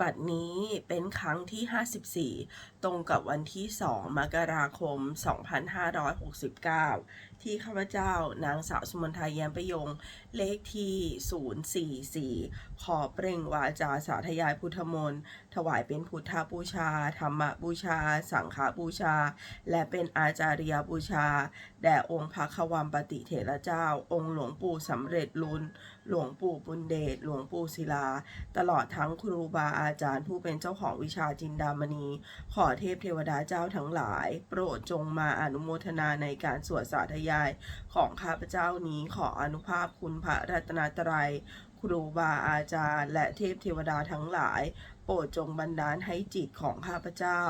บัดนี้เป็นครั้งที่ 54 ตรงกับวันที่ 2 มกราคม 2569 ที่ข้าพเจ้านางสาวสมนทาแย้มประยง เลขที่ 044 ขอเปล่งวาจาสาธยายพุทธมนต์ ถวายเป็นพุทธบูชา ธรรมบูชา สังฆบูชา และเป็นอาจาริยบูชา แด่องค์พระควัมปติเถระเจ้า องค์หลวงปู่สำเร็จลุนหลวงปู่บุญเดช หลวงปู่ศิลา ตลอดทั้งครูบาอาจารย์ผู้เป็นเจ้าของวิชาจินดามณี ขอเทพเทวดาเจ้าทั้งหลาย โปรดจงมาอนุโมทนาในการสวดสาธยายของข้าพเจ้านี้ขออนุภาพคุณพระรัตนตรัยครูบาอาจารย์ และเทพเทวดาทั้งหลาย โปรดจงบันดาลให้จิตของข้าพเจ้า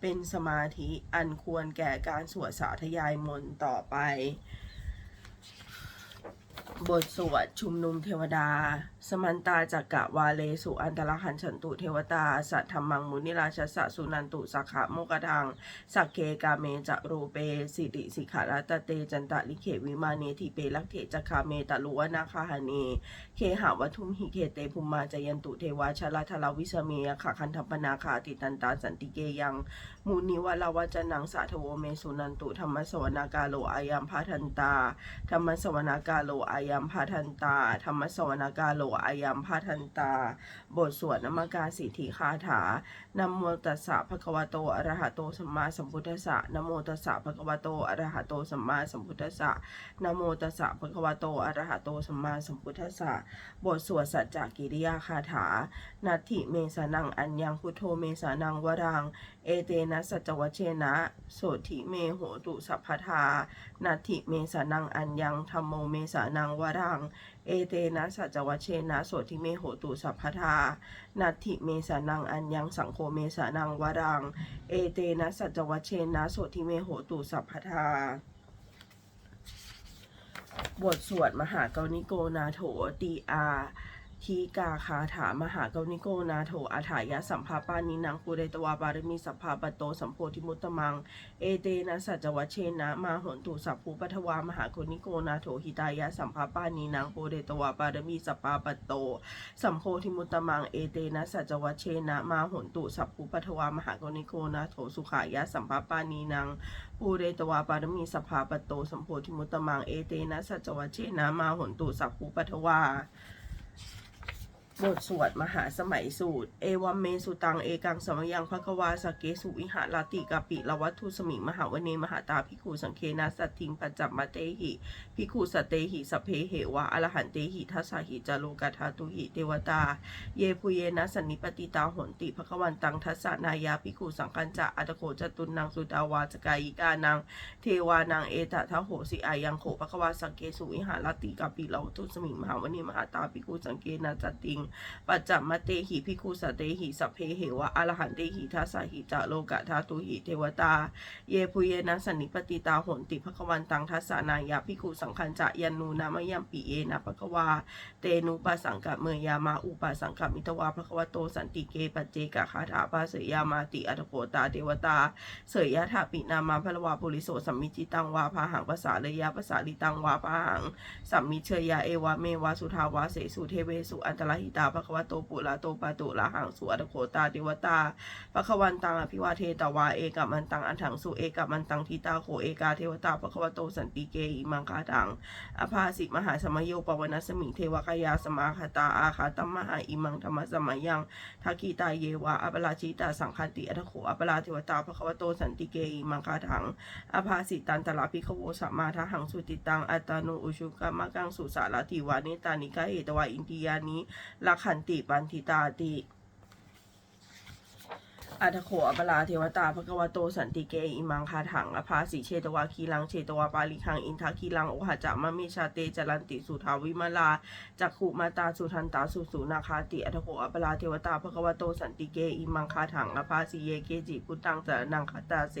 เป็นสมาธิอันควรแก่การสวดสาธยายมนต์ต่อไป บทสวดชุมนุมเทวดา สมันตาจักกะวาเลสุอันตรหันฉันตุเทวตา สัทธรรมังมุนิราชสะสุนันตุสักขะโมกทัง สักเคกาเมจะรูเป สิริสิขารัตเตจันตะลิเขวิมาเนทิเปลักเถจักคาเมตะลุวนาคาหาเนเคหาวัทุมหิเคเตภุมาจยันตุเทวาชลาทลาวิสเมยขาคันธปนาคาติตันตาสันติเกยัง มูนิวลาวจนังสาทโวเมสุนันตุธรรมสวนากาโลอายัมพาทันตาธรรมสวนากาโลอายัมพาทันตาธรรมสวนากาโลอายัมพาทันตา บทสวดนมกาสิทธิคาถานโมตัสสะภะคะวะโตอะระหะโตสัมมาสัมพุทธัสสะนโมตัสสะภะคะวะโตอะระหะโตสัมมาสัมพุทธัสสะนโมตัสสะภะคะวะโตอะระหะโตสัมมาสัมพุทธัสสะบทสวดสัจจกิริยาคาถา นัตถิเมสานังอัญญังพุทโธเมสานังวรัง เอเตนะสัจจวเชนะโสถิเมโหตุสัพพทานัตถิเมสานังอัญญังธรรมโมเมสานังวรัง เอเตนะสัจจวเชนะโสถิเมโหตุสัพพทานัตถิเมสานังอัญญังสังโฆเมสานังวรัง เอเตนะสัจจวเชนะโสถิเมโหตุสัพพทาบทสวดมหาเกานิโกนาโถตีอา ทีกาคาถามหากนิโกนาโถอาถายะสัมภาปานินังปุเรตวาบารมีสัพพาปโตสัมโพธิมุตตมัง เอเตนะสัจวัชเชนะมาหนตุสัพพุปัทวามหากนิโกนาโถหิตายะสัมภาปานินังปุเรตวาบารมีสัพพาปโตสัมโพธิมุตตมังเอเตนะสัจวัชเชนะมาหนตุสัพพุปัทวามหากนิโกนาโถสุขายะสัมภาปานีนังปูเรตวาปารมีสภาปโตสัมโพธิมุตตมังเอเตนะสัจวัชเชนะมาหนตุสัพพุปัทวา บทสวดมหาสมัยสูตร เอวัมเมสุตัง เอกังสมยังภควาสเกสุวิหารติกาปิละวัตถุสมิงมหาวเนมหาตาภิกขุสังเคนะสัตทิงปัจจมาเตหิภิกขุสเตหิสเพเหวะอรหันเตหิทัสสหิจารุกาธาตุหิเทวตา เยปุเยนะสันนิปติตาหนติภควันตังทัสสนายาภิกขุสังคัญจะอัตโขจตุนนางสุตาวาสกายิกานังเทวานางเอตทะโหสิอายังโขภควาสังเกสุวิหารติกาปิละวัตถุสมิงมหาวเนมหาตาภิกขุสังเคนะจัตติงปัจจมเตหิพิคุสเตหิสัพเพเหวะอรหันเตหิทัสสะหิจะโลกะธาตุหิเทวตา เยปุเยนะสันนิปติตาหนติภควันตังทัสสานายาพิคุสังคัญจะยันนูนามยัมปิเยนะภควา เตนุปัสสังกะเมยามาอุปัสสังกะมิตวาภควโตสันติเกปัจเจกะคาถาปาเสยามาติอัตโกตาเทวตา เสยยะถาปินามาพลวาปุริโสสัมมิจิตังวาพาหังภาษาเลยาภาษาลิตังวาพาหังสัมมิเชยยาเอวะเมวาสุทาวาเสสุเทเวสุอันตรหิตาภควโตปุระโตปาตุละหังสุอัตโคตาเทวตาภควันตังอภิวาเทตวาเอกัมมันตังอันถังสุเอกัมมันตังทิตาโคเอกาเทวตาภควโตสันติเกอิมังคาถังอภาสิมหาสมโยปวนัสมิงเทวกายาสมาคตาอาคาตัมมหาอิมังธรรมสมัยยังทักกีตาเยวะอปราชิตาสังคันติอัตโขอปราเทวตาภควโตสันติเกอิมังคาถังอภาสิตันตลาภิกขโวสัมมาทหังสุติตังอัตานุอุชุกามะกังสุสาลติวานิตานิกาเหตวาอินทิยานิลกขันติปันทิตาติ อัตโขอปราเทวตาภควโตสันติเกอิมังคาถังอภาสิเชตวาคีลังเชตวาปาลิคังอินทาคีลังโอหะจะมะเมชาเตจรันติสุทาวิมาลาจักขุมาตาสุทันตาสุสุนาคาติอัตโขอปราเทวตาภควโตสันติเกอิมังคาถังอภาสิเยเกจิพุตังสรนังคาตาเส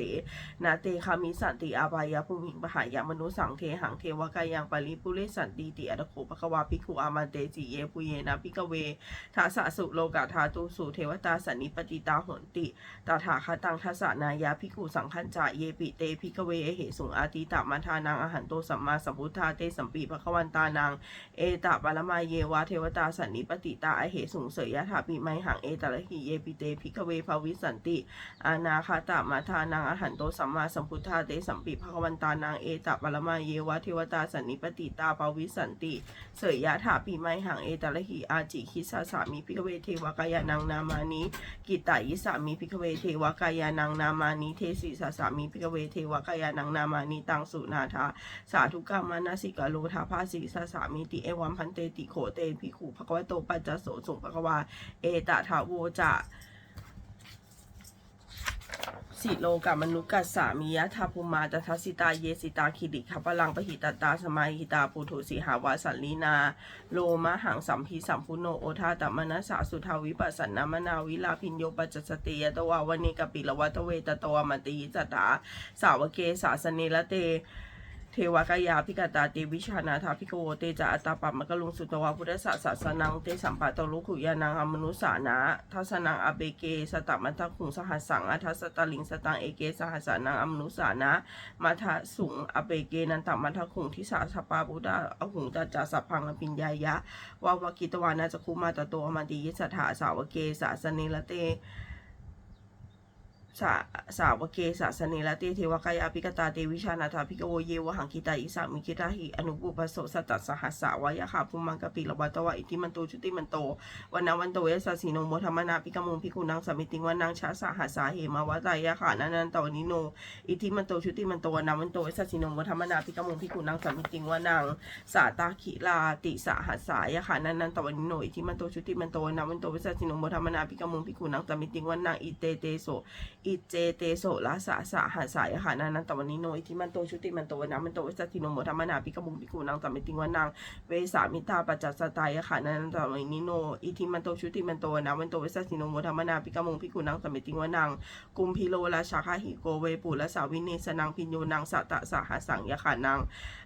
นาเตคามิสันติอาบายาภูมิปหายามนุสังเทหังเทวกายังปริปุเรสันติติอัตโขภควาภิกขุอามันเตจิเยปุเยนะภิกเวทาสะสุโลกาธาตุสุเทวตาสันนิปติตาหนติตถาคตังทัสสนายาภิกขุสังขันจะเยปิเตภิกเวเหสุงอาติตามาทานังอาหันโตสัมมาสัมพุทธาเตสัมปีภคะวันตานัง เอตะปรมาเยวาเทวตาสันนิปติตาอเหสุงเสยยะถาปิไมหังเอตะละหิเยปิเตภิกเวภาวิสันติ อานาคาตามาทานังอาหันโตสัมมาสัมพุทธาเตสัมปีภคะวันตานังเอตะปรมาเยวาเทวตาสันนิปติตาภาวิสันติ เสยยะถาปิไมหังเอตะละหิอาจิคิสาสามิภิกเวเทวกายานังนามานิกิตายิสามิภิกเวเทวกายานังนามานิเทสิสาสามีภิกเวเทวกายานังนามานิตังสุนาทาสาธุกรรมานาสิกาโลทาภาสิสาสามิติเอวัมพันเตติโขเตภิกขุภควโตปัจจโสสุภควาเอตถาโวจะ สิโลกามนุกัสสามิยะทาภูมาตทัสสิตาเยสิตาคิดิขัปลังปหิตตาสมาหิตาปุถุสิหาวาสันลีนา โลมะหังสัมพีสัมพุโนโอทาตมนัสสาสุทาวิปัสสนามนาวิลาพินโยปัจจสติยตวาวนิกปิลวัตเวตตวมติจัตตาสาวเกสาสเนละเต เทวกายาพิกตาเตวิชานาถาพิกโวเตจะอัตตาปัมมกะลุงสุตวาพุทธศาสสนังเตสัมปัตลุขุยานังอมนุสานะทัสนังอเบเกสตัมัทธคุงสหัสสังอัทัสตลิงสตังเอเกสหัสานังอมนุสานะมัทสุงอเบเกนันตมัทธคุงทิสาสปาบุดาอหุงตาจาสัพพังอปิญญายะวาวกิตวานาจคุมาตโตอมาติยิสถาสาวเกสาสเนละเต สาสาวกเกสาสเนละเตเทวกายาภิกตาเตวิชานาถาภิกโวเยวหังคิตาอิสามิคิตาหิอนุปุปโสสตัสสหัสสาวายะขาภูมังกปิลวัตวะอิติมันโตชุติมันโตวันนาวันโตเยสสีโนโมธรรมนาภิกมุงภิกุนังสมิติงวันนางชาสหัสสาเหมาวะตายะขานันันตวนิโนอิติมันโตชุติมันโตวันนาวันโตเยสสีโนโมธรรมนาภิกมุงภิกุนังสมิติงวันนางสาตาขิลาติสหัสสายะขานันันตวนิโนอิติมันโตชุติมันโตวันนาวันโตเยสสีโนโมธรรมนาภิกมุงภิกุนังสมิติงวันนางอิเตเตโสอิเจเตโสละสะสะหาสายหานานันตวันนิโนอิทิมันโตชุติมันโตวนะมันโตวิสัตติโนโมธรรมนาปิกมุงปิกูนางสัมมิติวานางเวสามิตาปัจจัสตายะขานานันตวันนิโนอิทิมันโตชุติมันโตวนะมันโตวิสัตติโนโมธรรมนาปิกมุงปิกูนางสัมมิติวานางกุมพิโลราชาคาหิโกเวปุละสาวิเนสนังพิญโยนางสัตตะสหสังยะขานาง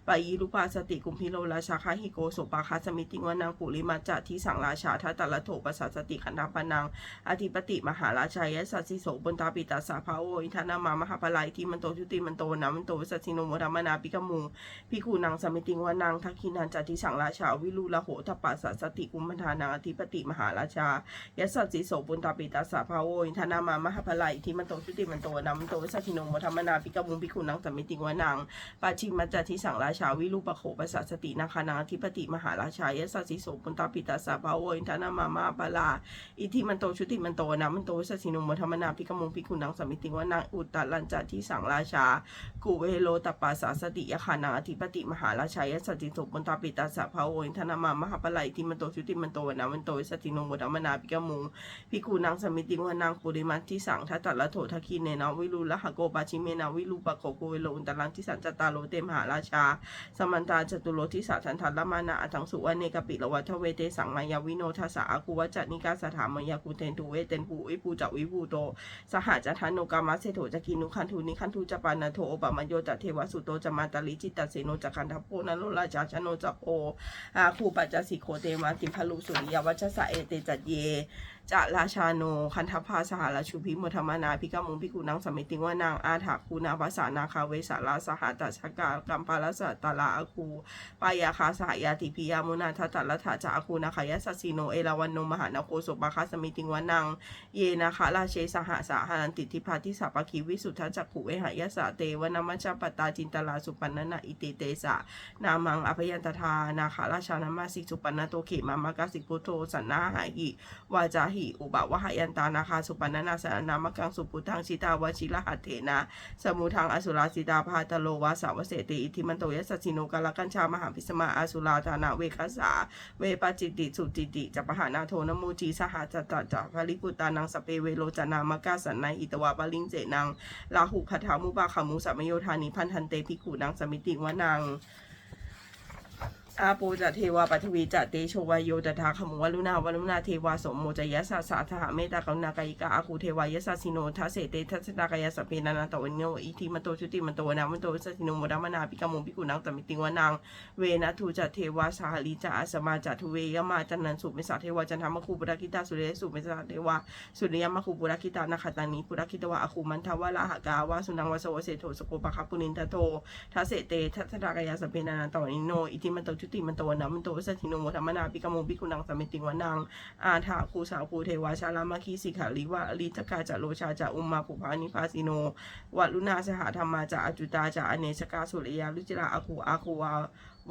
ปายีรุปาสติกุมพิโลราชาคาหิโกสุปาคาสมิติงวานางปุริมาจัที่สังราชาทัตตะละโถปัสสติขันธปนังอธิปติมหาราชายสัสสิโสบนตาปิตาสาภาโออินทนามามหาปลายที่มันโตชุติมันโตนามันโตวิสัสสิโนโมธรรมนาปิกมุงพิคูนางสมิติงวานางทักขินันจัติสังราชาวิลูละโหทปัสสสติกุมพันธานางอธิปติมหาราชายสัสสิโสบนตาปิตาสาภาโออินทนามามหาปลายที่มันโตชุติมันโตนามันโตวิสัสสิโนโมธรรมนาปิกมุงพิคูนางสมิติงวานางปาชิมัจจติสังราชาวิลูปโขปัสสะสตินาคานาธิปติมหาราชายสัสสิโสบนตาปิตาสาภาโออิทานามามาปลาอิทิมันโตชุติมันโตนะมันโตวิสัสินโมธรรมนาพิกมงพิกุนังสมิติวานางอุตตลันจัที่สังราชากุเวโลตปาสาสติยคานาธิปติมหาราชายสัจจิสุนตาปิตาสะภาโอินทนามามหาปลายที่มันโตชุติมันโตนะมันโตวิสัสินโมธรรมนาพิกมงพิกุนังสมิติวานางปุริมัติสังทัตตละโถทักคีเนนาวิรุละหะโกปาชิเมนาวิรูปโกกุเวโลอุนตลังที่สันจตาโลเตมหาราชาสมันตาจตุโลทิสาทันทันละมานาอัทังสุวรรณเนกปิละวัฏเวเตสังมายาวิโนทัสสะอากุวัจจนิกาสถามายากุเทนทุเวเตนภูวิภูจักวิภูโต สหจัทานโนกามาเสโถจกินุคันทูนิคันทูจปานาโทโอปมโยจเทวสุโตจมาตาลิจิตตเสโนจคันทัพโพนโลราชาชโนจะโพอาคูปัจจสิโคเตมาติพลุสุริยวัชสะเอเตจัดเย จะราชาโน คันทภาสหราชูพิมธรรมนาพิกามุงพิกุนังสมิติงวานางอาถาคูนาภาษานาคาเวสาลาสหตัชกากัมปาลสัตตาลาอาคูปายาคาสหยาติพิยามุนาทัตตละถาจาอาคูนาคายสัสสิโนเอราวันโนมหานาโคสุปาคาสมิติงวานางเยนาคาราเชสหสาหันติทิพาทิสาปคีวิสุทธจักขุเวหายสะเตวนามัจจปตาจินตลาสุปันนาอิติเตสะนามังอภยันตทานาคาราชานามาสิสุปันนโตเขมามากาสิพุทโธสันนาหาหิวาจาหิอุบะวะหายันตานาคาสุปันนานาสนามกังสุปุทังชิตาวชิรหัตเถนะสมุทังอสุราสิตาพาตโลวาสาวเสติอิทิมันโตยสัสสิโนกาลกัญชามหาพิสมาอาสุราธานาเวคัสสาเวปจิติสุจิติจัปหานาโทนโมจีสหจัตตจัภริกุตานังสเปเวโลจนามกาสันนายอิตวาปลิงเจนังลาหุคาถามุปาขามุสัมมโยธานิพันธันเตภิกขุนังสมิติวนัง อาปูจะเทวาปัทวีจะเตโชวายโยตถาขมวลุณาวลุณาเทวาสมโมจยะสาสาสหเมตตากรุณากายิกาอาคูเทวายะสาสิโนทัสเสเตทัสสตากายะสพเพนานาตวันโนอิทิมโตชุติมโตนามันโตสัสสิโนโมดามนาปิกามุปิกุนังตมิติงวนังเวนะทูจะเทวาสาหลีจะอาสมาจะทุเวยมาจันนันสุเมสาเทวาจันทามคูปุระคิตาสุเรสุเมสาเทวาสุริยมคูปุระคิตานาคตานีปุระคิตวะอาคูมันทวะละหกาวาสุนังวสวเสโทสโกปะคปุนินทโททัสเสเตทัสตากายสพเพนานาตวันโนอิทิมโตชุติมันโตนามันโตสัสสิโนโมดามนาปิกามุปิกุนังสมิติงวนังอาถาคูสาวคูเทวาชาลามาคีสิขาลิวะลิจกาจะโลชาจะอุมมาปุภานิพาสิโนวัลุนาสหธรรมาจะอจุตาจะอเนชกาสุริยาลุจิราอาคูอาคูวา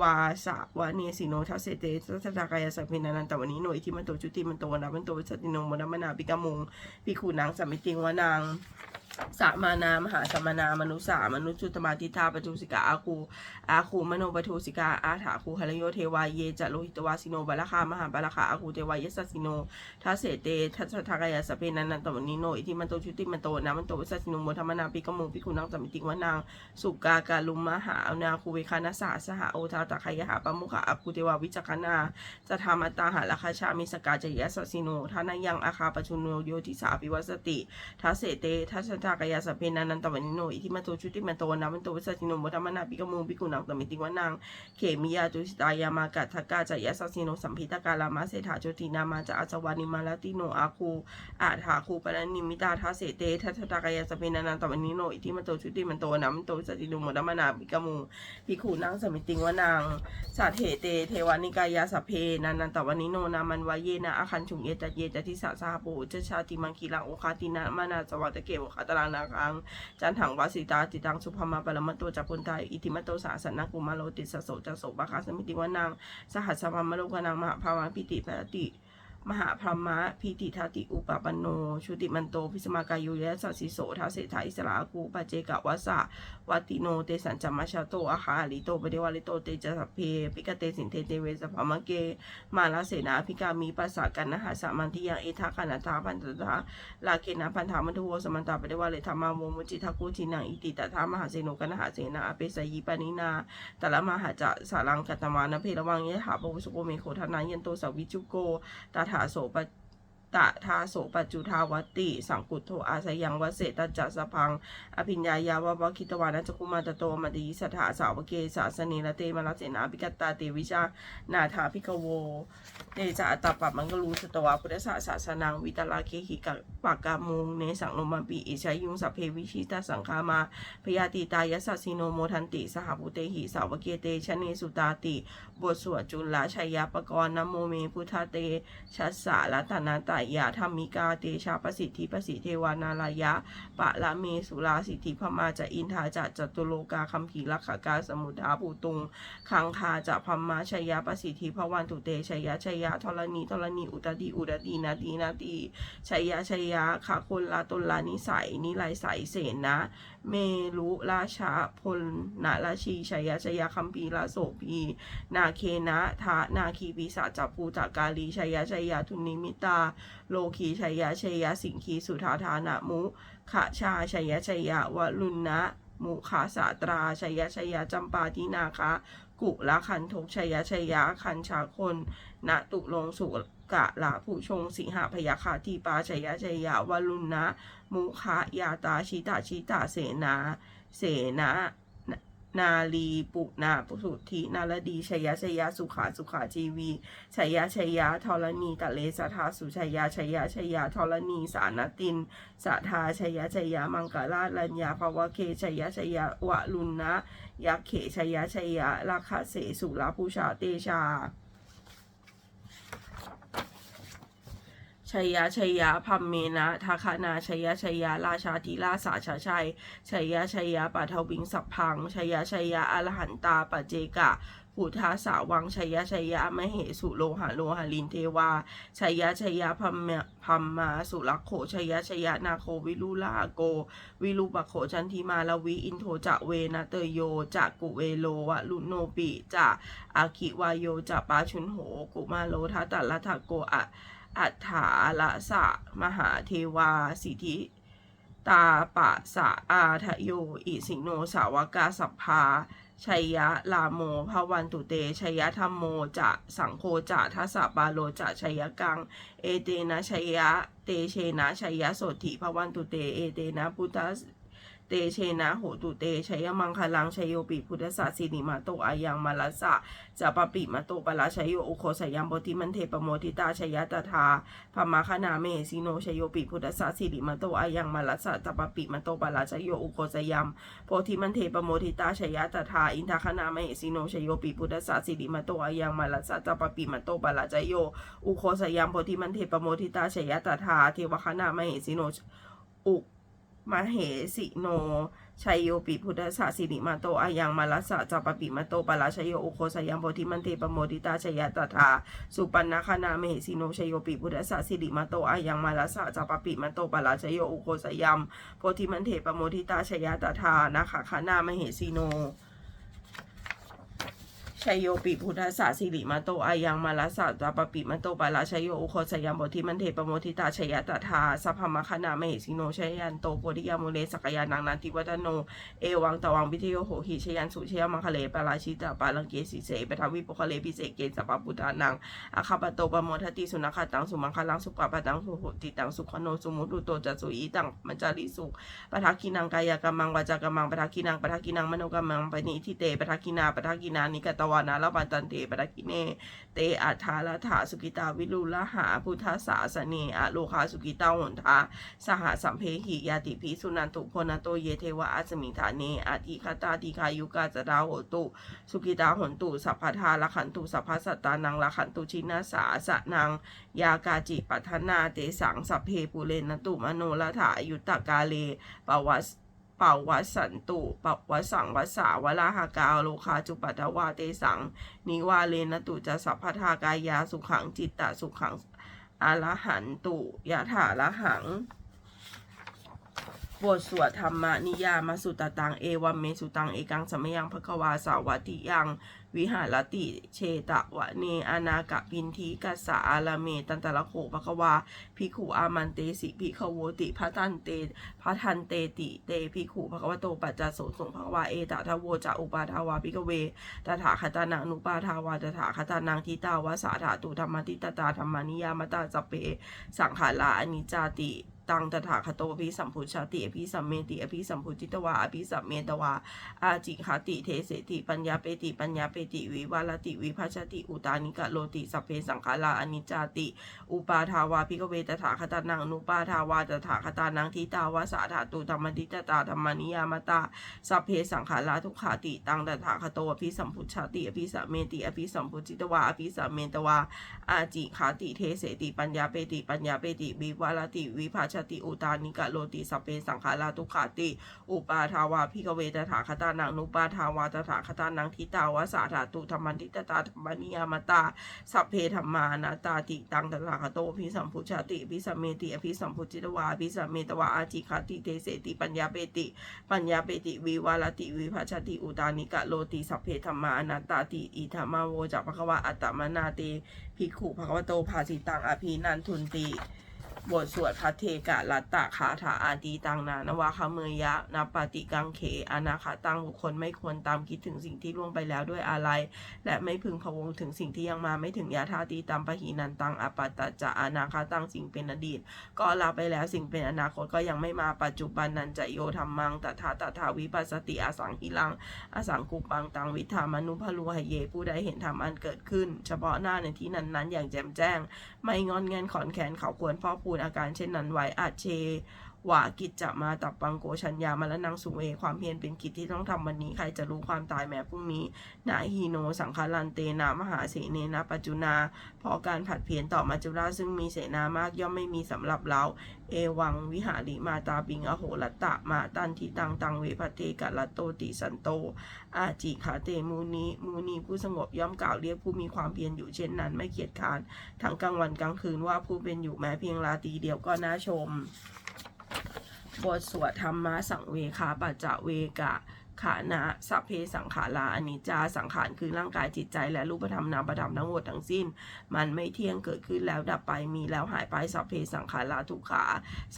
วาสะวะเนสิโนทัสเสเตสัสตากายสัพเพนันตวันนี้โนอิทิมันโตจุติมันโตวนามันโตสัตติโนมนามนาปิกมุงปิคูนังสมิติงวนัง สัมานามหาสัมานามนุสามนุจุตมาติทาปทุสิกาอาคูอาคูมโนปทุสิกาอาถาคูหรโยเทวาเยจะโลหิตวาสิโนบาลคามหาบาลคาอาคูเทวายสสสิโนทัสเสเตทัสทากายสเปนันนันตวนิโนอิทิมันโตชุติมันโตนามันโตวิสัสสิโนโมธรรมนาปิกมุงปิคุนังสมิติวนังสุกากาลุมมหาอนาคูเวคานาสาสหโอทาตะคายหาปมุขะอาคูเทวาวิจักขนาจะทำอัตาหาราคาชามิสกาจยสสสิโนทานายังอาคาปชุโนโยติสาปิวัสติทัสเสเตทัสทากายสเปนันนันตวันิโนอิทิมันโตชุติมันโตนามันโตวิสัสสินโมธรรมนาปิกมุงปิคุนังสมิติวนังเขมิยาจุสิตายามากัตถกาจะยะสัสสิโนสัมพิตกาลามาเศรษฐาโจตินามาจะอาจวานิมาลติโนอาคูอาถาคูปนันนิมิตาทาเสเตทัตตากายะสเปนานันตวันิโนอิทิมันโตชุติมันโตนะมันโตสตินโมดามนาปิกามูพิขูนางสมิติงวานางสัทเถเตเทวานิกายาสพเพนันนันตวันิโนนามันวายเยนะอาคันชุงเยตเยตทิสาสาปูเจชาติมังคีลังโอคาตินามานาจวัตเกวคาตรานาคังจันถังวาสิตาจิตังสุภมาปรมัตโตจักพุนไตอิทิมัตโตสาสนังกุมาโลติสโสจัสโสบาคาสมิติวานางสหัสสพัมมโลกนางมหาภาวะปิติปติ มหาพรหมะพิติทาติอุปปันโน ชุติมันโต พิสมากายุยะสัสสิโสทาเสถาอิสรากูปเจกะวะสะวัติโน เตสัญจมัชชาโตอาคาลิโตปเดวาลิโต เตจสัพเพปิกเตสินเทเตเวสพามะเก มาลาเสนาพิกามีปัสสะกันนะหาสามันทิยังเอทาคานาทาพันตถาลาเกนะพันธามันทุโวสมันตาปเดวาเลธรรมาโมมุจิทักกุจินังอิติตถามหาเสโนกันนะหาเสนาอเปสยิปานินาแต่ละมหาจะสารังกัตมานะเพระวังยะหาปวุสุโกเมโคทนายันโตสาวิจุโกตาถาโสป ตะทาโสปัจจุทาวติ สังกุตโทอาสยังวเสตจัสพัง อภิญญายาวะวะคิตวานะจกุมาตโตมติสถาสาวเกสาสเนละเตมะลเสนาภิกตาเตวิชานาถาภิกโวเตจะอัตปะมังกลูสตวาพุทธศาสสนังวิตลาเคหิกะปากามุงเนสังโนมาปีอิชัยยุงสัพเพวิชิตาสังคามาพยาติตายสัสสิโนโมทันติ สหภูเตหิสาวเกเตชะเนสุตาติบทสวดจุลลาชัยยปกรณ์นโมเมพุทธเตชัสสะรัตนาตายาธรรมิกาเตชาประสิทธิประสิเทวานาลายะปะละเมสุราสิทธิพมาจะอินทาจะจตุโลกาคัมภีรักขกาสมุทาภูตุงคังคาจะพัมมาชยาประสิทธิพวันตุเตชยะชยะธรณีธรณีอุตติอุตตินาทีนาทีชยะชยะขาคนลาตนลานิสัยนิไลใสเสนะเมรุราชาพลนาราชีชยะชยะคัมปีราโสพี นาเคนะทะนาคีปิสาจับภูจักกาลีชยะชยะทุนิมิตา โลคีชยะชยะสิงคีสุธาธานะมุขชาชยะชยะวรุณนะ มุขาสาตราชยะชยะจำปาทินาคะ กุละคันทกชยะชยะคันชาคนณตุลงสุกะละผู้ชงสิงหพยาคาทีปาชยะชยะวลุณนะ มุขายาตาชิตาชิตาเสนา เสนา นาลีปุนาปุสุธินาลดีชยะชยะสุขาสุขาจีวีชยะชยะธรณีตะเลสทาสุชยะชยะชยะธรณีสานตินสทาชยะชยะมังกราลัญญาภวะเคชยะชยะวะลุณนะยักเขชยะชยะราคะเสสุลาภูชาเตชา ชัยยะชัยยะพัมเมนะทาคานาชัยยะชัยยะราชาธิราสาชาชัยชัยยะชัยยะปัทวิงสัพพังชัยยะชัยยะอรหันตาปเจกะพุทธาสาวังชัยยะชัยยะมเหสุโลหะโลหะลินเทวาชัยยะชัยยะพัมพัมมาสุรักโขชัยยะชัยยะนาโควิลุลาโก วิรูปโขจันทิมาลวีอินโทจะเวนะเตโยจะกุเวโลวะลุโนปิจะอาคิวายโยจะปาชุนโหกุมาโลทัตตะละทะโกอะ อัฏฐาละสะมหาเทวา สิทธิ ตาปะสะอาทะโย อิสิโนสาวกาสัพพาชัยยะลาโมภวันตุเตชัยยะธรรมโมจะสังโฆจะทัสสะปาโลจะชัยยะกัง เอเตนะชัยยะเตเชนะชัยยะโสติภวันตุเต เอเตนะพุทธ เตเชนะโหตุเตชัยมังคลังชัยโยปิพุทธศาสินิมาโตอายังมาลัสสะจะปปิมาโตปะละชัยโยอุโคสยังโพธิมันเทปโมทิตาชัยตถาพมาคณาเมสิโนชัยโยปิพุทธศาสินิมาโตอายังมาลัสสะจะปปิมาโตปะละชัยโยอุโคสยังโพธิมันเทปโมทิตาชัยตถาอินทคณาเมสิโนชัยโยปิพุทธศาสินิมาโตอายังมาลัสสะจะปปิมาโตปะละชัยโยอุโคสยามโพธิมันเทปโมทิตาชยตถาเทวคณามเหสิโนอุ มเหสิโน ชัยโยปิพุทธศาสิริมาโตอายังมาลัสสะจัปปิมาโตปะราชยโยอุโคสยามโพธิมันเทปโมติตาชยตถาสุปันนาคนามเหสิโนชัยโยปิพุทธศาสิริมาโตอายังมาลัสสะจัปปิมาโตปะราชยโยอุโคสยามโพธิมันเทปโมติตาชยตถานาคคณาเมเหสิโน ชัยโยปิพุทธศาสิริมาโตอายังมาลาสะตาปปิมาโตปาลาชัยโยอุโคสยามโพธิมันเทปโมทิตาชยตถาสัพพมคณามเหสิโนชยันโตโพธิยามุเลสกยานังนันติวัฒโน เอวังตวังวิทโยโหหิชยันสุชยมังคะเลปาราชิตาปาลังเกสิเสปทาวิปุคะเลปิเศเกสัพพุทธานังอาคาปโตปโมทติสุนัขตังสุมังคลังสุปปะตังสุโหติตังสุขโนสุมุตุโตจัสสุอีตังมัจจาริสุปทักขินังกายกรรมังวาจากรรมังปทักขินังปทักขินังมโนกรรมังปณิทิเตปทักขินาปทักินานิกตววานาลปันตันเตปทักขิเน เตอัฏฐาลถาสุกิตาวิรุลหาพุทธศาสเนอะโลคาสุกิตาหนทาสหสัมเพหิยาติภิสุนันตุโพนันโตเยเทวะอาสมิฐาเนอธิคตาติคายุกาจดาโหตุสุกิตาหนตุสัพพทาละขันตุสัพพสัตตานังละขันตุชินาสาสะนังยากาจิปัทนาเตสังสัพเพปุเรนตุมโนละถายุตตกาเลปวัส เป่าวัสสันตุปาวัสสังวัสาวลาหากาโลคาจุปัตวาเตสัง นิวาเลนตุจะสัพพทากายาสุขังจิตตะสุขังอรหันตุยะถาละหัง บทสวดธรรมนิยามสุตตัง เอวัมเมสุตัง เอกังสมยังภควาสาวัติยัง วิหารติเชตะวะเนอานากะพินทีกัสสะอาลเม ตันตะละโขภควาภิขุอามันเตสิภิขโวติพระทันเตพระทันเตติเตภิขุภควโตปัจจโสสงภควาเอตะทะโวจะอุปาทาวาภิกเวตถาคตานังนุปาทาวาตถาคตานังทิตาวาสาธาตุธรรมติตตาธรรมานิยามตาสพเป สังขาราอนิจจติ ตังตถาคโตอภิสัมพุชาติอภิสัมเมติอภิสัมพุจิตวาอภิสัมเมตวาอาจิคติเทเสติปัญญาเปติปัญญาเปติวิวาลติวิภัชติอุตานิกะโลติสัพเพสังขาราอนิจจติ อุปาทาวาภิกเวตถาคตานังนุปาทาวาตถาคตานังทิตาวาสาธาตุธรรมติตตาธรรมนิยามตาสัพเพสังขาราทุกขาติตังตถาคโตอภิสัมพุชาติอภิสัมเมติอภิสัมพุจิตวาอภิสัมเมตวาอาจิขาติเทเสติปัญญาเปติปัญญาเปติวิวาลติวิภาชติอุตานิกะโลติสเพสังขาราทุขาติ อุปาทาวาพิกเวตถาคตานังนุปาทาวาตถาคตานังทิตาวาสาธาตุธรรมันทิตตาธรรมนิยามตาสัพเพธรรมานาตาติตังตถาคโตอภิสัมพุชติอภิสัมเมติอภิสัมพุจิตวาอภิสัมเมตวาอาจิขาติเทเสติปัญญาเปติ ปัญญาเปติวิวาลติวิภัชติอุตานิกะโลติสัพเพธรรมานัตตาติอิธรรมาโวจักภควะอัตตมนาเตภิกขุภควโตภาสิตังอภินันทุนติ บทสวดพระเทกะรัตตะคาถาอาตีตังนานวาคเมยยะนาปฏิกังเขอนาคาตังบุคคลไม่ควรตามคิดถึงสิ่งที่ล่วงไปแล้วด้วยอะไร และไม่พึงพะวงถึงสิ่งที่ยังมาไม่ถึงยาธาตีตามปะหีนันตังอปัตตจะอนาคาตังสิ่งเป็นอดีต ก็ลาไปแล้วสิ่งเป็นอนาคตก็ยังไม่มาปัจจุบันนันจะโยธรรมังตถาตถาวิปัสสติอสังหิลังอสังกุปังตังวิธามนุพลุหเยผู้ใดเห็นธรรมอันเกิดขึ้น เฉพาะหน้าในที่นั้นๆ อย่างแจ่มแจ้ง ไม่งอนแงนขอนแขนเขาควรพ่อพูลอาการเช่นนั้นไว้อาจเช ว่ากิจจะมาตับปังโกชัญญามาละนังสุเว ความเพียรเป็นกิจที่ต้องทำวันนี้ ใครจะรู้ความตายแม้พรุ่งนี้ นาฮีโน สังคารันเตนามหาเสเนนะปัจจุนา เพราะการผัดเพียรต่อมัจจุราซึ่งมีเสนามากย่อมไม่มีสำหรับเรา เอวังวิหาริมาตาปิงอโหรตะมาตันทิตังตังเวพเทกะละโตติสันโต อาจิขาเตมูนีมูนีผู้สงบย่อมกล่าวเรียกผู้มีความเพียรอยู่เช่นนั้นไม่เกียจคร้านทั้งกลางวันกลางคืนว่าผู้เป็นอยู่แม้เพียงราตรีเดียวก็น่าชม บทสวดธรรมะสังเวคาปัจจเวกะ ขานะสัพเพสังขาราอนิจจาสังขารคือร่างกายจิตใจและรูปธรรมนามธรรมทั้งหมดทั้งสิ้น มันไม่เที่ยงเกิดขึ้นแล้วดับไปมีแล้วหายไปสัพเพสังขาราทุกขา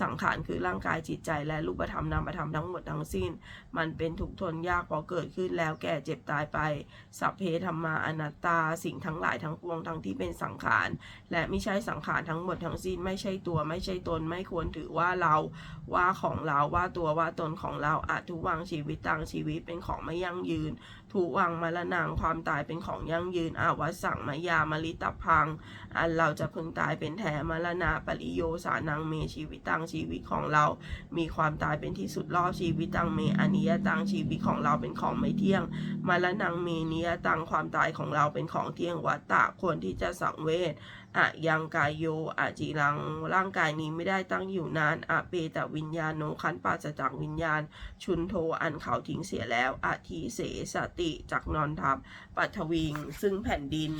สังขารคือร่างกายจิตใจและรูปธรรมนามธรรมทั้งหมดทั้งสิ้น มันเป็นทุกทนยากพอเกิดขึ้นแล้วแก่เจ็บตายไป สัพเพธรรมาอนัตตาสิ่งทั้งหลายทั้งปวงทั้งที่เป็นสังขาร และไม่ใช่สังขารทั้งหมดทั้งสิ้น ไม่ใช่ตัวไม่ใช่ตนไม่ควรถือว่าเราว่าของเราว่าตัวว่าตนของเราอาจทุกวังชีวิตต่างชีวิตเป็นของไม่ยั่งยืน ถูกวังมรณงความตายเป็นของยั่งยืนอาวัสสังมายามลิตพัง อันเราจะพึงตายเป็นแท้มรณาปริโยสานังเมชีวิตตังชีวิตของเรา มีความตายเป็นที่สุดรอบชีวิตตังเมอนิยตังชีวิตของเราเป็นของไม่เที่ยงมรณงเมนิยตังความตายของเราเป็นของเที่ยงวัตตะควรที่จะสังเวช อะยังกายโยอะจีรัง ร่างกายนี้ไม่ได้ตั้งอยู่นานอะเปตวิญญาณโนคันปราศจากวิญญาณ ชุนโทอันเขาทิ้งเสียแล้วอาทีเสสติจากนอนทับปัทวิง ซึ่งแผ่นดิน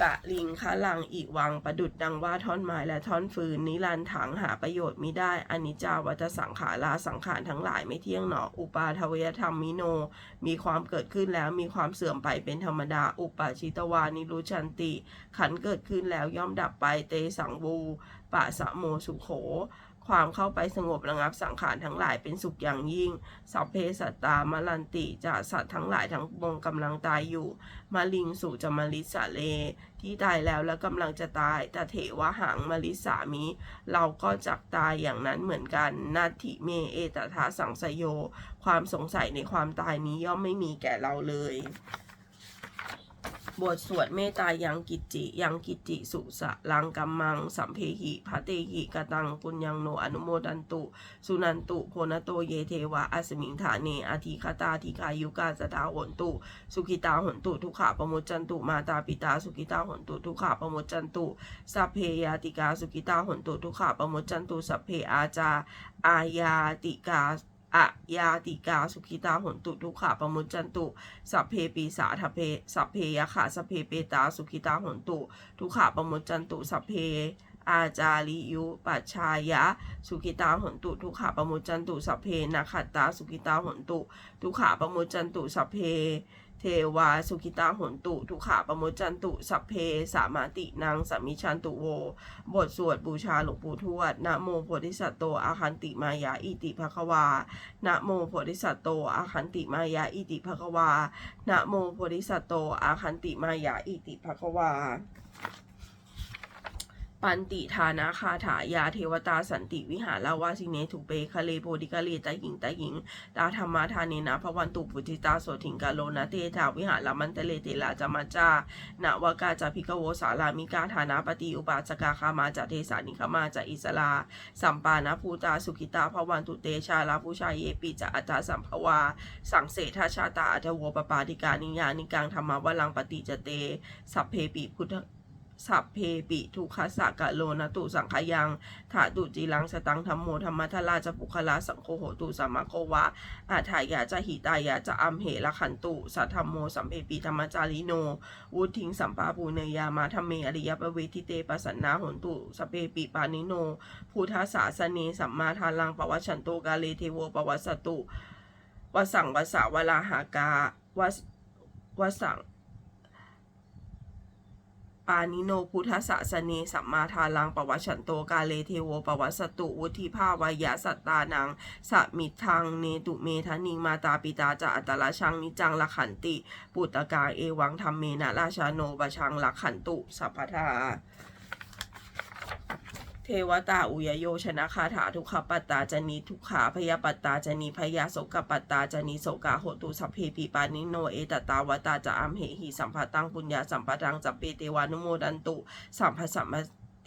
กะลิงคะลังอีกวังประดุดดังว่าท่อนไม้และท่อนฟืนนิรันถังหาประโยชน์มิได้อนิจจาวัฏสังขาราสังขารทั้งหลายไม่เที่ยงหนอ อุปาทวยธรรมมิโน มีความเกิดขึ้นแล้วมีความเสื่อมไปเป็นธรรมดา อุปาชิตวานิรุชันติ ขันเกิดขึ้นแล้วย่อมดับไปเตสังวูปะสะโมสุโข ความเข้าไปสงบระงับสังขารทั้งหลายเป็นสุขอย่างยิ่ง สัพเพสัตตามลันติจะสัตว์ทั้งหลายทั้งปวงกำลังตายอยู่มาลิงสู่จะมาลิสาเล ที่ตายแล้วแล้วกำลังจะตายแต่เถวะหังมาลิสามิ เราก็จักตายอย่างนั้นเหมือนกันนาทิเมเอตทาสังสยโย ความสงสัยในความตายนี้ย่อมไม่มีแก่เราเลย บทสวดเมตตายังกิจจิยังกิจจิสุสะลังกัมมัง สัมเพหิพระเตหิกตังปุญญังโนอนุโมดันตุ สุนันตุโพนโตเยเทวะอสมิงฐาเนอาทิคตาทิกายุกาสตาหนตุ สุขิตาหนตุทุกขาปมุจจันตุมาตาปิตาสุขิตาหนตุทุกขาปมุจจันตุสัพเพยาติกาสุขิตาหนตุทุกขาปมุจจันตุสัพเพอาจา อายาติกา อะยาติกาสุขิตาหนตุทุกขาปมุจจันตุสัพเพปีสาทเพสัพเพยะขาสัพเพเปตาสุขิตาหนตุทุกขาปมุจจันตุสัพเพอาจาริยุปัชชายะ สุขิตาหนตุ ทุกขาปมุจจันตุสัพเพนาขัตตา สุขิตาหนตุ ทุกขาปมุจจันตุสัพเพ เทวาสุขิตาหนตุ ทุขาปมุจจันตุ สัพเพ สามาตินางสามิชันตุโว บทสวดบูชาหลวงปู่ทวด นะโมโพธิสัตโตอาคันติมายาอิติภควา นะโมโพธิสัตโตอาคันติมายาอิติภควา นะโมโพธิสัตโตอาคันติมายาอิติภควา ปันติฐานะคาถายาเทวตาสันติวิหาราวาสิเนถุเปคะเลโพธิกะเลตาหิงตาหิงตาธรรมาทาเนนะพระวันตุปุจิตาโสถิงกาโลนะเตถาวิหารมันเตเลเตลาจามาจาณวากาจาพิกโวสารามิกาฐานะปฏิอุปาสกาคามาจาเทสานิคมาจาอิสลา สัมปานะภูตาสุขิตาพระวันตุเตชาลาผู้ชายเยปิจะอัตตาสัมภวา สังเสทาชาตาอัตโวปปาติกานิยานิกังธรรมวลังปฏิจเต สัพเพปิพุทธ สัพเพปิทุกขสะกะโลนะตุสังขยังถาตุจิลังสตังธรรมโมธรรมทลาจะปุคลาสังโฆโหตุสัมมาโควะอาถายาจะหิตายาจะอัมเหละขันตุสัทธรรมโมสัมเพปิธรรมจาริโน วุทิงสัมปาปูเนยามาธรรมเมอริยปเวทิเตปัสสนาหนตุสพเพปิปานิโนพุทธสาสเนสัมมาทาลังปวัชชันโตกาเลเทโวปวัสสตุวสังวสาวลาหากาวสวสัง ปานิโนพุทธศาสเนสัมมาทาลังปวัชันโตกาเลเทโวปวัสสตุวุธิภาวายาสัตตานังสมิทังเนตุเมทนิงมาตาปิตาจะอัตตะชังนิจังละขันติ ปุตตกาเอวังธรรมเมนะราชาโนปชังละขันตุสัพพทา วตาอุยโยชนะคาถาทุกขปัตตาจนีทุกขาพยาปัตตาจนีพยาโสกปัตตาจนีโสกาโหตุสัพเพปีปานิโนเอตตาวตาจะอัมเหหิสัมภตังปุญญาสัมปทังจัปเปเตวานุโมดันตุสัมภสัมม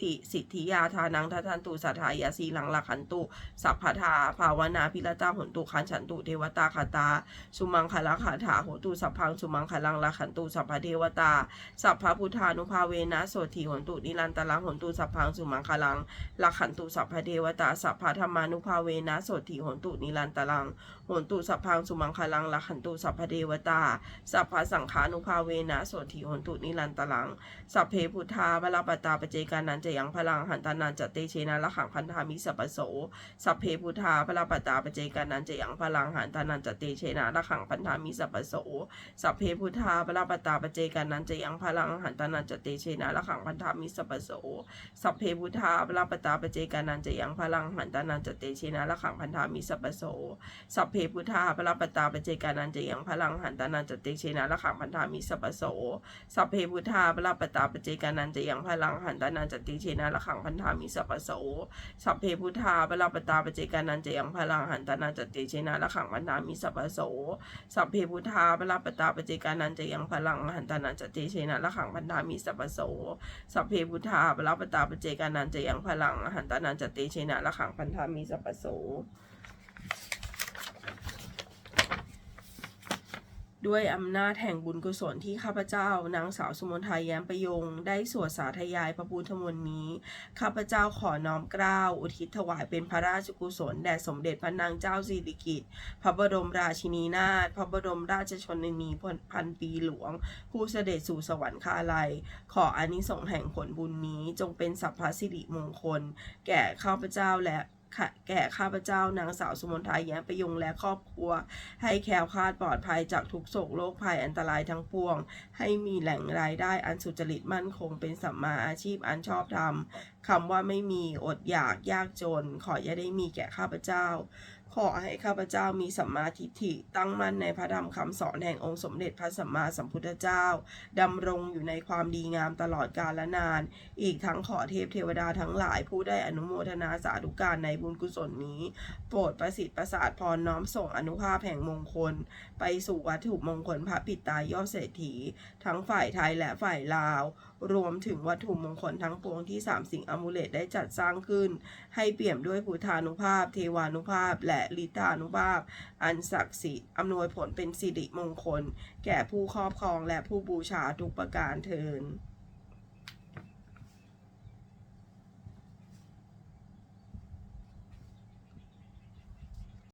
ติสิทธิยาทานังทัทันตุสัทธายาสีหลังละขันตุ สัพพทาภาวนาพิรตาหนตุขันฉันตุเทวตาคาตา สุมังคละคาถาโหตุสัพพังสุมังคลังละขันตุสัพพเทวตา สัพพพุทธานุภาเวนะโสทีหนตุนิรันตลังหนตุสัพพังสุมังคลังละขันตุสัพพเทวตาสัพพธรรมานุภาเวนะโสทีหนตุนิรันตลัง หนตุสัพพังสุมังคลังละขันตุสัพพเทวตา สัพพสังขานุภาเวนะโสทีหนตุนิรันตลัง สัพเพพุทธาบลปตาปเจกานันจจะยังพลังหันตานันจะเตเชนะละขังพันธามิสัพโสสัพเพพุทธาพระปตาปเจกานันจะยังพลังหันตานันจะเตเชนะละขังพันธามิสัพโส สัพเพพุทธาพระปตาปเจกานันจะยังพลังหันตานันจะเตเชนะละขังพันธามิสัพโส สัพเพพุทธาพระปตาปเจกานันจะยังพลังหันตานันจะเตเชนะละขังพันธามิสัพโส สัพเพพุทธาพระปตตาปเจกานันจะยังพลังหันตานันจะเตเชนะละขังพันธามิสัพโสสัพเพพุทธาปราปตาปเจกานันจะยังพลังหันตานันจติเชนะละขังพันธามิสัพโสสัพเพพุทธาปราปตาปเจกานันจะยังพลังหันตานันจติเชนะละขังพันธามิสัพโสสัพเพพุทธาปราปตาปเจกานันจะยังพลังหันตานันจติเชนะละขังพันธามิสัพโสสัพเพพุทธาปราปตาปเจกานันจะยังพลังหันตานันจติเชนะละขังพันธามิสัพพโส ด้วยอำนาจแห่งบุญกุศลที่ข้าพเจ้านางสาวสมนทายแย้มประยง ได้สวดสาธยายพระพุทธมนต์นี้ ข้าพเจ้าขอน้อมกล้าอุทิศถวายเป็นพระราชกุศลแด่สมเด็จพระนางเจ้าสิริกิติ์พระบรมราชินีนาถพระบรมราชชนนีพันปีหลวง ผู้เสด็จสู่สวรรคาลัย ขออานิสงส์แห่งผลบุญนี้จงเป็นสัพพสิริมงคล แก่ข้าพเจ้าและ แก่ข้าพเจ้านางสาวสุมนทายแย้มประยงและครอบครัว ให้แคล้วคลาดปลอดภัยจากทุกโศกโรคภัยอันตรายทั้งปวง ให้มีแหล่งรายได้อันสุจริตมั่นคงเป็นสัมมาอาชีพอันชอบธรรมคำว่าไม่มีอดอยากยากจน ขออย่าได้มีแก่ข้าพเจ้า ขอให้ข้าพเจ้ามีสัมมาทิฏฐิตั้งมั่นในพระธรรมคำสอนแห่งองค์สมเด็จพระสัมมาสัมพุทธเจ้าดำรงอยู่ในความดีงามตลอดกาลนาน อีกทั้งขอเทพเทวดาทั้งหลายผู้ได้อนุโมทนาสาธุการในบุญกุศลนี้ โปรดประสิทธิ์ประสาทพรน้อมส่งอนุภาพแห่งมงคล ไปสู่วัตถุมงคลพระปิตายอดเศรษฐี ทั้งฝ่ายไทยและฝ่ายลาวรวมถึงวัตถุมงคลทั้งปวงที่สามสิ่งอมูเลตได้จัดสร้างขึ้น ให้เปี่ยมด้วยพุทธานุภาพ เทวานุภาพ และลิธานุภาพ อันศักดิ์สิทธิ์อำนวยผลเป็นสิริมงคล แก่ผู้ครอบครองและผู้บูชาทุกประการเทิน